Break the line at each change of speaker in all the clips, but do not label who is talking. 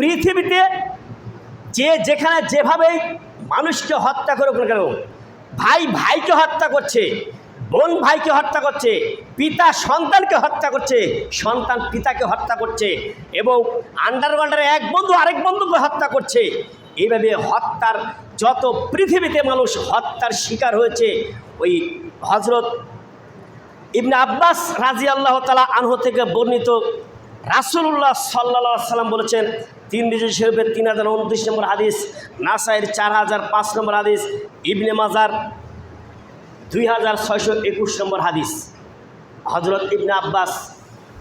পৃথিবীতে যে যেখানে যেভাবেই মানুষকে হত্যা করুক না কেন, ভাই ভাইকে হত্যা করছে, বোন ভাইকে হত্যা করছে, পিতা সন্তানকে হত্যা করছে, সন্তান পিতাকে হত্যা করছে এবং আন্ডারওয়ার্ল্ডের এক বন্ধু আরেক বন্ধুকে হত্যা করছে। এইভাবে হত্যার যত পৃথিবীতে মানুষ হত্যার শিকার হয়েছে, ওই হজরত ইবনে আব্বাস রাজি আল্লাহ তালা আনহ থেকে বর্ণিত রাসুল্লাহ সাল্লা সাল্লাম বলেছেন, তিন বিজয় শরীফের তিন হাজার উনত্রিশ নম্বর হাদিস, নাসাইয়ের চার হাজার পাঁচ নম্বর হাদিস, ইবনে মাজার দুই হাজার ছয়শো একুশ নম্বর হাদিস। হজরত ইবনে আব্বাস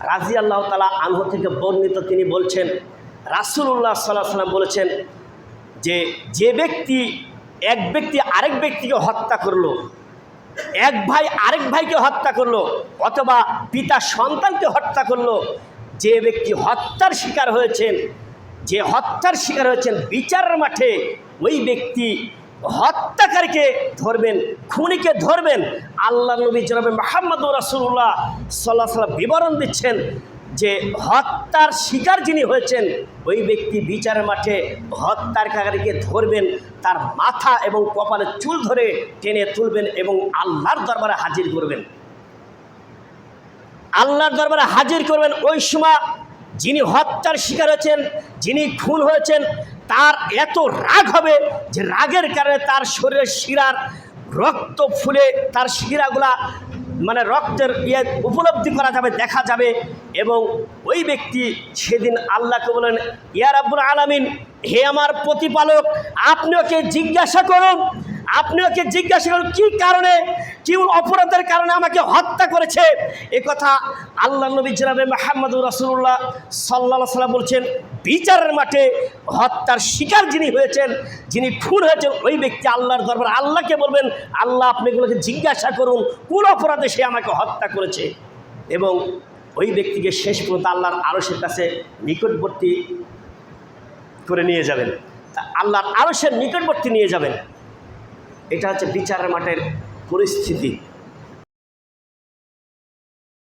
রাজি আল্লাহ তালা আনহ থেকে বর্ণিত তিনি বলছেন রাসুল্লাহ সাল্লাহ সাল্লাম বলেছেন যে যে ব্যক্তি এক ব্যক্তি আরেক ব্যক্তিকে হত্যা করল, এক ভাই আরেক ভাইকে হত্যা করল, অথবা পিতা সন্তানকে হত্যা করল যে ব্যক্তি হত্যার শিকার হয়েছেন, যে হত্যার শিকার হয়েছেন বিচারের মাঠে, ওই ব্যক্তি হত্যাকারীকে ধরবেন, খুনিকে ধরবেন। আল্লাহ নবী জনাবে মাহমদ রাসুল্লাহ সাল্লাহ সাল্লাম বিবরণ দিচ্ছেন যে হত্যার শিকার যিনি হয়েছেন, ওই ব্যক্তি বিচারের মাঠে হত্যাকারীকে ধরবেন, তার মাথা এবং কপালে চুল ধরে টেনে তুলবেন এবং আল্লাহর দরবারে হাজির করবেন। আল্লাহর দরবারে হাজির করবেন। ওই সময় যিনি হত্যার শিকার হয়েছেন, যিনি খুন হয়েছেন, তার এত রাগ হবে যে রাগের কারণে তার শরীরের শিরার রক্ত ফুলে তার শিরাগুলা মানে রক্তের ইয়ে উপলব্ধি করা যাবে, দেখা যাবে এবং ওই ব্যক্তি সেদিন আল্লাহকে বলেন ইয়ার আব্বুল আলামিন, হে আমার প্রতিপালক আপনি ওকে জিজ্ঞাসা করুন আপনি ওকে জিজ্ঞাসা করুন, কী কারণে, কি অপরাধের কারণে আমাকে হত্যা করেছে? এ কথা আল্লাহ নবী জনাবে মাহমুদুর রাসুল্লাহ সাল্লাহ সাল্লাম বলছেন, বিচারের মাঠে হত্যার শিকার যিনি হয়েছেন, যিনি খুন হয়েছেন, ওই ব্যক্তি আল্লাহর দরবার আল্লাহকে বলবেন, আল্লাহ আপনি এগুলোকে জিজ্ঞাসা করুন, কোন অপরাধে সে আমাকে হত্যা করেছে? এবং ওই ব্যক্তিকে শেষ পর্যন্ত আল্লাহর আরশের কাছে নিকটবর্তী করে নিয়ে যাবেন। তা আল্লাহর আরশের নিকটবর্তী নিয়ে যাবেন। এটা হচ্ছে বিচারের মাঠের পরিস্থিতি।